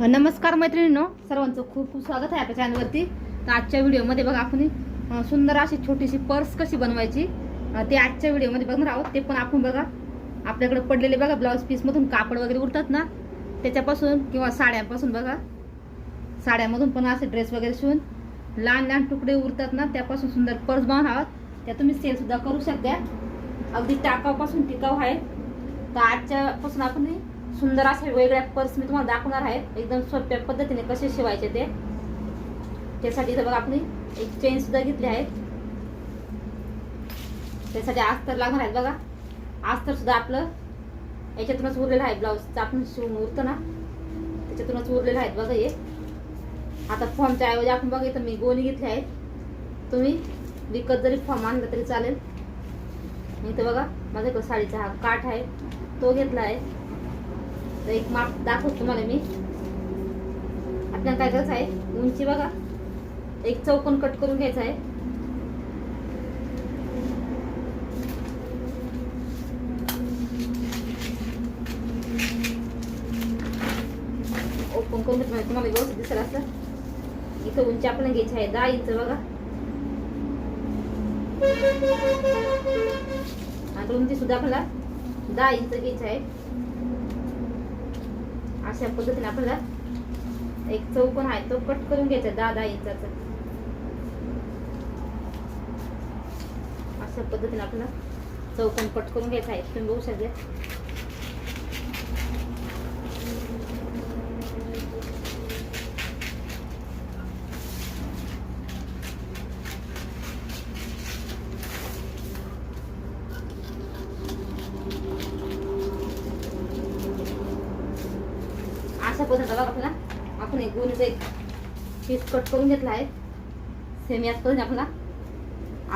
नमस्कार मैत्रिणींनो सर्वांचं खूप खूप स्वागत आहे आपल्या चॅनलवरती तर आजच्या व्हिडिओमध्ये बघा आपण सुंदर अशी छोटीशी पर्स कशी बनवायची. ते आजच्या व्हिडिओमध्ये बघणार आहोत. ते पण आपण बघा. आपल्याकडे पडलेले बघा ब्लाऊज पीसमधून कापड वगैरे उरतात ना. त्याच्यापासून किंवा साड्यांपासून बघा. साड्यामधून पण असे ड्रेस वगैरे शिवून लहान लहान तुकडे उरतात ना त्यापासून सुंदर पर्स बनवणार आहोत. त्या तुम्ही सेलसुद्धा करू शकता. अगदी टाकावपासून टिकाऊ आहे. तर आजच्यापासून आपण सुंदर असे वेगळ्या पर्स मी तुम्हाला दाखवणार आहे एकदम सोप्या पद्धतीने कसे शिवायचे ते. त्यासाठी इथं बघा आपण एक चेन सुद्धा घेतली आहे. त्यासाठी अस्तर लागणार आहेत बघा. अस्तर सुद्धा आपलं याच्यातूनच उरलेलं आहे ब्लाऊजचं आपण शिवून उरतं ना. त्याच्यातूनच उरलेलं आहेत बघा हे. आता फॉर्मच्या ऐवजी आपण बघा इथं मी गोणी घेतली आहे. तुम्ही विकत जरी फॉर्म आणला तरी चालेल. इथं बघा माझ्याकडे साडीचा हा काठ आहे. तो घेतला आहे. तर एक माप दाखवतो तुम्हाला मी. आपल्याला काय करायचं आहे? उंची बघा. एक चौकोन कट करून घ्यायचा आहे. ओपन करून घेतलं म्हणजे तुम्हाला व्यवस्थित दिसेल असं. इथं उंची आपल्याला घ्यायची आहे. दहा इंच बघा. आणि रुंदी सुद्धा आपल्याला दहा इंच घ्यायची आहे. अशा पद्धतीने आपल्याला एक चौकोन आहे तो कट करून घ्यायचा दहा दहा इंचाचा अशा पद्धतीने आपल्याला चौकोन कट करून घ्यायचा आहे. तुम्ही बघू शकता. अशा पद्धतीचा बघा आपल्याला आपण एक गोणीचा एक पीस कट करून घेतला आहे. सेम याच पद्धतीने आपला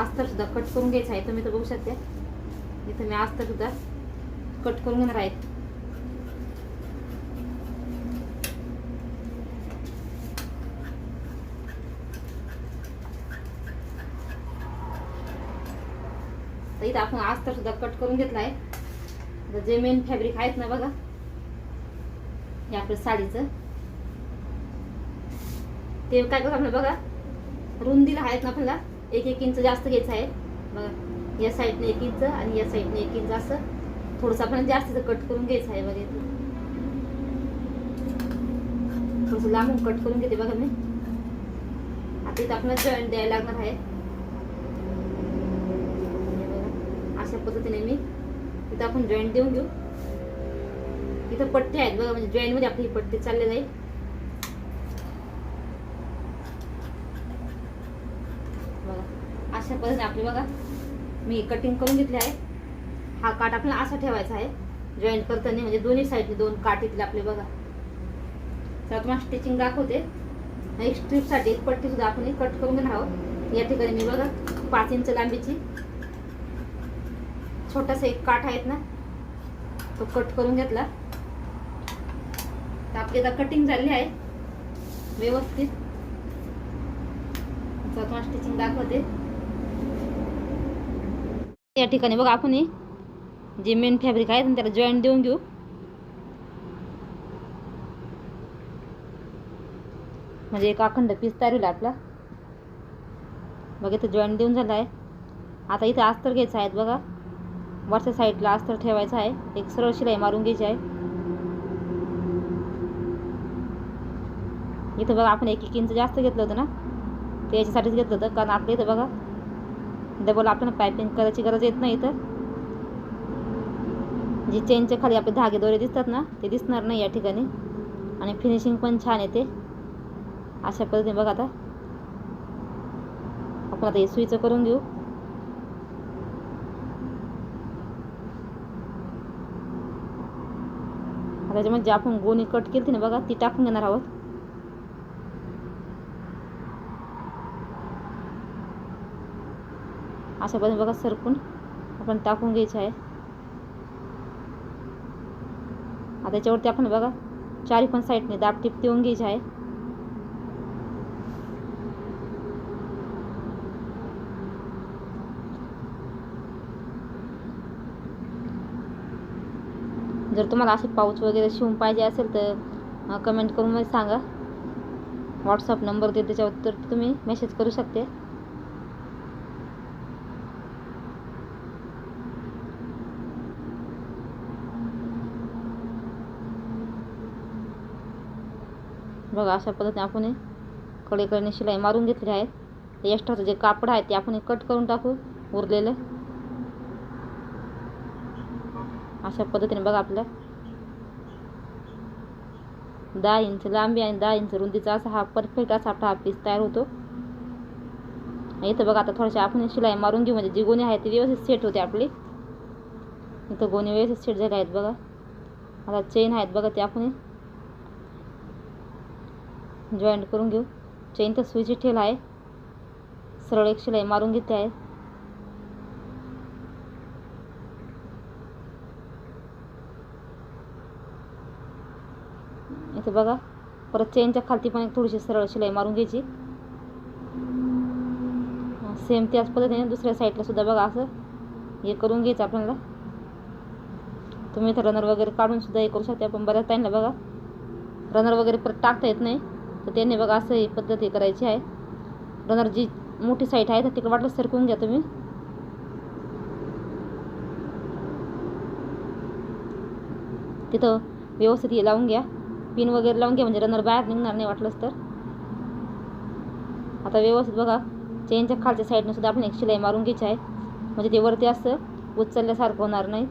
अस्तर सुद्धा कट करून घ्यायचं आहे. तुम्ही तर बघू शकते. इथं मी आस्तर सुद्धा कट करून घेणार आहेत तर इथं आपण आस्तर सुद्धा कट करून घेतला आहे. जे मेन फॅब्रिक आहेत ना बघा. हे आपलं साडीचं. ते काय बघा आपलं बघा. रुंदीला आहेत ना आपल्याला. एक एक इंच जास्त घ्यायचं आहे. बघा या साईडने एक इंच आणि या साईडने एक इंच असं. थोडंसं आपल्याला जास्तीचं कट करून घ्यायचं आहे बघा इथं. थोडंसं लांबून कट करून घेते बघा मी. आता इथं आपल्याला जॉईंट द्यायला लागणार आहे. बघा. अशा पद्धतीने मी इथं आपण जॉईंट देऊन घेऊ. इथं पट्टी आहेत बघा म्हणजे जॉईंटमध्ये आपली ही पट्टी जाईल बघा अशा पद्धतीने आपली बघा मी कटिंग करून घेतली आहे. हा काट आपला असा ठेवायचा आहे जॉईंट करताना म्हणजे दोन्ही साईडने दोन काट इथले आपले बघा. तर तुम्हाला स्टिचिंग दाखवते. एक स्ट्रीपसाठी एक पट्टी सुद्धा आपण कट करून घेणार आहोत. या ठिकाणी मी बघा पाच इंच लांबीची छोटासा एक काठ आहेत ना तो कट करून घेतला. तर आपली आता कटिंग झाली आहे. व्यवस्थित. तुम्हाला स्टिचिंग दाखवते. या ठिकाणी बघा आपण जे मेन फॅब्रिक आहे त्याला जॉईंट देऊन घेऊ. म्हणजे एक अखंड पीस तयार होईल आपला. बघा इथं जॉईंट देऊन झाला आहे. आता इथं अस्तर घ्यायचं आहे बघा. वरच्या साईडला अस्तर ठेवायचं आहे. एक सरळ शिलाई मारून घ्यायची आहे. इथं बघा आपण एक एक इंच जास्त घेतलं होतं ना ते याच्यासाठीच घेतलं होतं कारण आपलं इथं बघा डबल आपल्याला पायपिंग करायची गरज येत नाही इथं. जे चेनच्या खाली आपले धागे दोरे दिसतात ना ते दिसणार नाही या ठिकाणी. आणि फिनिशिंग पण छान येते अशा पद्धतीने बघा आता. आपण आता हे सुईचं करून घेऊ. त्याच्यामध्ये जे म्हणजे आपण गोणी कट केली ना बघा ती टाकून घेणार आहोत. अशा पद्धतीने बघा सरकून आपण टाकून घ्यायचं आहे. आता त्याच्यावरती आपण बघा चारी पण साईडने दाब टिप देऊन घ्यायची आहे. जर तुम्हाला असे पाऊच वगैरे शिवून पाहिजे असेल तर कमेंट करून मध्ये सांगा. व्हॉट्सअप नंबर दे त्याच्यावर तर तुम्ही मेसेज करू शकते. बघा अशा पद्धतीने आपण हे कडेकडे शिलाई मारून घेतली आहे. ते एक्स्ट्राचं जे कापड आहे ते आपण कट करून टाकू उरलेलं. अशा पद्धतीने बघा आपल्या दहा इंच लांबी आणि दहा इंच रुंदीचा असा हा परफेक्ट असा आपला हा पीस तयार होतो. इथं बघा आता थोडीशी आपण शिलाई मारून घेऊ म्हणजे जी गोणी आहे ती व्यवस्थित सेट होते आपली. इथं गोणी व्यवस्थित सेट झाल्या आहेत बघा. आता चेन आहेत बघा ते आपण जॉईंट करून घेऊ. चेन तर सुईची ठेल आहे. सरळ एक शिलाई मारून घेते आहे. इथे बघा परत चेनच्या खालती पण एक थोडीशी सरळ शिलाई मारून घ्यायची. सेम त्याच पद्धतीने दुसऱ्या साईडला सुद्धा बघा असं हे करून घ्यायचं आपल्याला. तुम्ही इथं रनर वगैरे काढून सुद्धा हे करू शकता पण बऱ्याच टाईमला बघा. रनर वगैरे परत टाकता येत नाही. तर त्यांनी बघा असं ही पद्धत हे करायची आहे. रनर जी मोठी साईट आहे तर तिकडे वाटलं सरकवून घ्या तुम्ही. तिथं व्यवस्थित हे लावून घ्या. पिन वगैरे लावून घ्या म्हणजे रनर बाहेर निघणार नाही वाटलंच तर. आता व्यवस्थित बघा चेनच्या खालच्या साईडनं सुद्धा आपण एक शिलाई मारून घ्यायची आहे. म्हणजे ते वरती असं उचलल्यासारखं होणार नाही.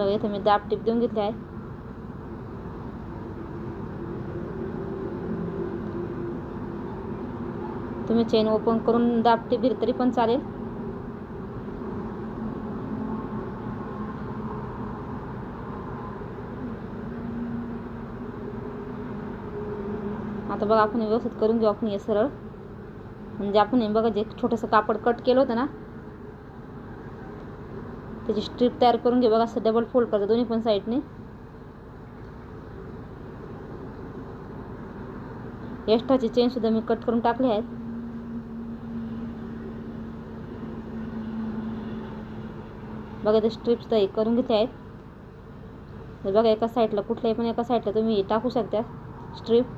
बघा इथं मी दाब टिप देऊन घेतली आहे तुम्ही चेन ओपन करून दाब टिप दिली तरी पण चालेल. आता बघा आपण व्यवस्थित करून घेऊ. आपण हे सरळ. म्हणजे आपण हे बघा जे छोटंसं कापड कट केलं होतं ना त्याची स्ट्रीप तयार करून घे बघा असं डबल फोल्ड करतो. दोन्ही पण साईडने एक्स्ट्राची चेन सुद्धा मी कट करून टाकले आहेत. बघा ते स्ट्रिप्स तर करून घेतले आहेत. बघा एका साईडला कुठल्याही पण एका साईडला तुम्ही टाकू शकता स्ट्रीप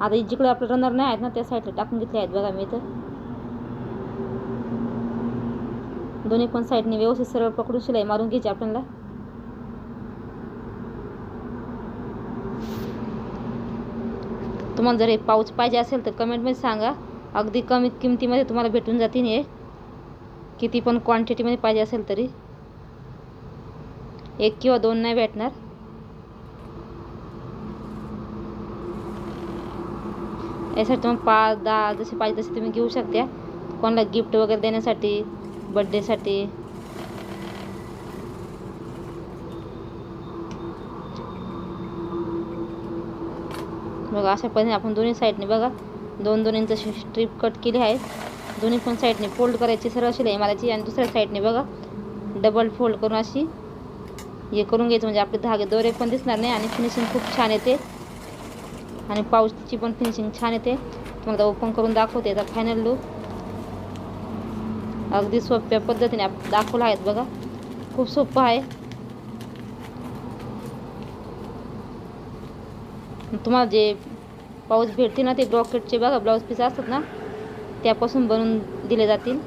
आता जिकडे आपलं रनर नाही आहेत ना त्या साईडला टाकून घेतले आहेत बघा मी तर दोन्ही पण साईडने व्यवस्थित सरळ पकडून शिलाई मारून घ्यायची आपल्याला. तुम्हाला जर हे पाऊच पाहिजे असेल तर कमेंटमध्ये सांगा. अगदी कमी किमतीमध्ये तुम्हाला भेटून जातील हे. किती पण क्वांटिटीमध्ये पाहिजे असेल तरी. एक किंवा दोन नाही भेटणार. यासाठी तुम्ही पाच दहा जसे पाहिजे तसे तुम्ही घेऊ शकता. कोणाला गिफ्ट वगैरे देण्यासाठी बड्डेसाठी बघा अशा पद्धतीने आपण दोन्ही साईडने बघा. दोन दोन इंच स्ट्रीप कट केली आहे. दोन्ही पण साईडने फोल्ड करायची सरळ शिलाई मारायची आणि दुसऱ्या साईडने बघा. डबल फोल्ड करून अशी हे करून घ्यायचं. म्हणजे आपले धागे दोरे पण दिसणार नाही आणि फिनिशिंग खूप छान येते. आणि पाऊसची पण फिनिशिंग छान येते. तुम्हाला ओपन करून दाखवते. याचा फायनल लुक अगदी सोप्या पद्धतीने दाखवलं आहेत बघा. खूप सोपं आहे. तुम्हाला जे पाऊस भेटते ना ते ब्रॉकेटचे बघा ब्लाऊज पीस असतात ना त्यापासून बनवून दिले जातील.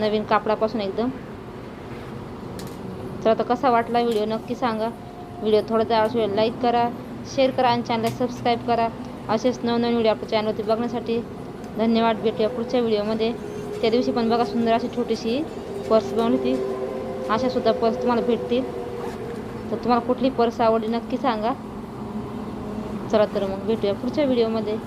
नवीन कापडापासून एकदम. तर आता कसा वाटला व्हिडिओ नक्की सांगा. व्हिडिओ थोडा वेळ लाईक करा शेअर करा आणि चॅनलला सबस्क्राईब करा. असेच नवनवीन व्हिडिओ आपल्या चॅनलवरती बघण्यासाठी धन्यवाद. भेटूया पुढच्या व्हिडिओमध्ये त्या दिवशी पण बघा सुंदर अशी छोटीशी पर्स बनवली होती. अशासुद्धा पर्स तुम्हाला भेटतील. तर तुम्हाला कुठली पर्स आवडली नक्की सांगा. चला तर मग भेटूया पुढच्या व्हिडिओमध्ये